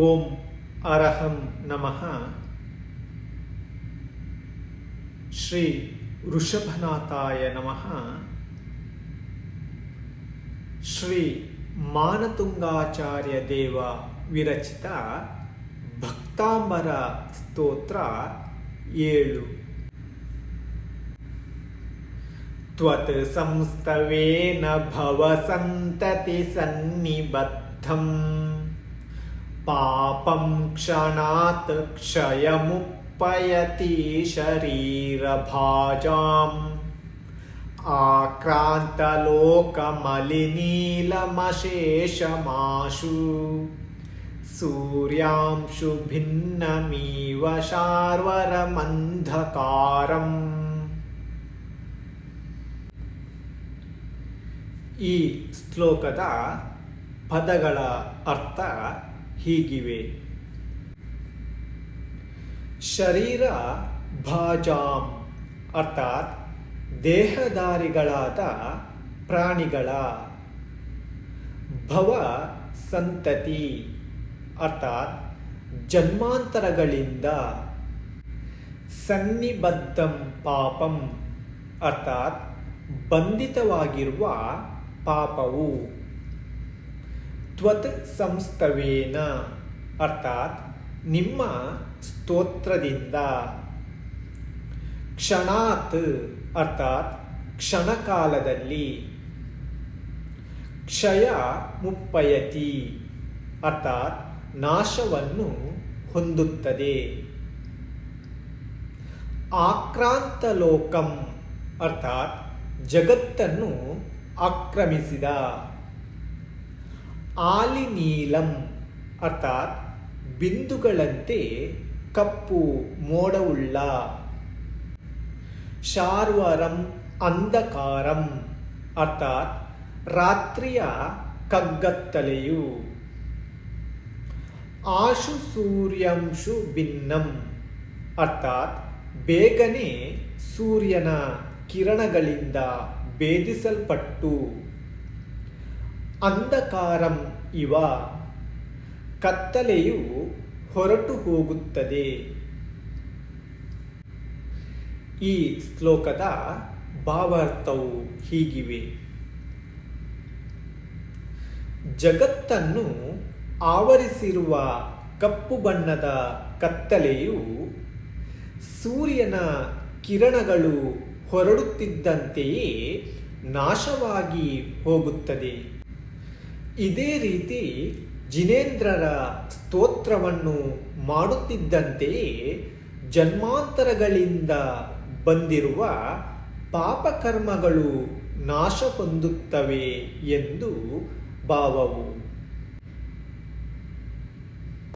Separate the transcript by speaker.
Speaker 1: ಓಂ ಅರಹಂ ನಮಃ ಶ್ರೀ ವೃಷಭನಾಥಾಯ ನಮಃ ಶ್ರೀ ಮಾನತುಂಗಾಚಾರ್ಯ ದೇವ ವಿರಚಿತ ಭಕ್ತಾಂಬರ ಸ್ತೋತ್ರ ಏಳು त्वत् संस्तवेन भव सन्तति सन्निबद्धम् पापं क्षणात् क्षयमुपयति शरीरभाजाम् आक्रान्तलोकमलिनीलमशेषमाशु सूर्यांशु भिन्नमीव शार्वरमन्धकारम् ಈ ಶ್ಲೋಕದ ಪದಗಳ ಅರ್ಥ ಹೀಗಿವೆ. ಶರೀರ ಭಾಜಾಂ ಅರ್ಥಾತ್ ದೇಹಧಾರಿಗಳಾದ ಪ್ರಾಣಿಗಳ. ಭವ ಸಂತತಿ ಅರ್ಥಾತ್ ಜನ್ಮಾಂತರಗಳಿಂದ. ಸನ್ನಿಬದ್ಧಂ ಪಾಪಂ ಅರ್ಥಾತ್ ಬಂಧಿತವಾಗಿರುವ ಪಾಪವು. ತ್ವತ್ ಸಂಸ್ಥವೇನ. ಅರ್ಥಾತ್ ನಿಮ್ಮ ಸ್ತೋತ್ರದಿಂದ. ಕ್ಷಣಾತ್ ಅರ್ಥಾತ್ ಕ್ಷಣಕಾಲದಲ್ಲಿ. ಕ್ಷಯ ಮುಪ್ಪಯತಿ. ಅರ್ಥಾತ್ ನಾಶವನ್ನು ಹೊಂದುತ್ತದೆ. ಆಕ್ರಾಂತಲೋಕಂ ಅರ್ಥಾತ್ ಜಗತ್ತನ್ನು ಆಕ್ರಮಿಸಿದ. ಆಲಿನೀಲಂ ಅರ್ಥಾತ್ ಬಿಂದುಗಳಂತೆ ಕಪ್ಪು ಮೋಡವುಳ್ಳ. ಶಾರ್ವರಂ ಅಂಧಕಾರಂ ಅರ್ಥಾತ್ ರಾತ್ರಿಯ ಕಗ್ಗತ್ತಲೆಯು. ಆಶು ಸೂರ್ಯಂಶು ಭಿನ್ನಂ ಅರ್ಥಾತ್ ಬೇಗನೆ ಸೂರ್ಯನ ಕಿರಣಗಳಿಂದ ಭೇದಿಸಲ್ಪಟ್ಟು. ಅಂಧಕಾರಂ ಇವ. ಕತ್ತಲೆಯು ಹೊರಟು ಹೋಗುತ್ತದೆ. ಈ ಶ್ಲೋಕದ ಭಾವಾರ್ಥವು ಹೀಗಿವೆ. ಜಗತ್ತನ್ನು ಆವರಿಸಿರುವ ಕಪ್ಪು ಬಣ್ಣದ ಕತ್ತಲೆಯು ಸೂರ್ಯನ ಕಿರಣಗಳು ಹೊರಡುತ್ತಿದ್ದಂತೆಯೇ ನಾಶವಾಗಿ ಹೋಗುತ್ತದೆ. ಇದೇ ರೀತಿ ಜಿನೇಂದ್ರರ ಸ್ತೋತ್ರವನ್ನು ಮಾಡುತ್ತಿದ್ದಂತೆಯೇ ಜನ್ಮಾಂತರಗಳಿಂದ ಬಂದಿರುವ ಪಾಪಕರ್ಮಗಳು ನಾಶ ಹೊಂದುತ್ತವೆ ಎಂದು ಭಾವವು.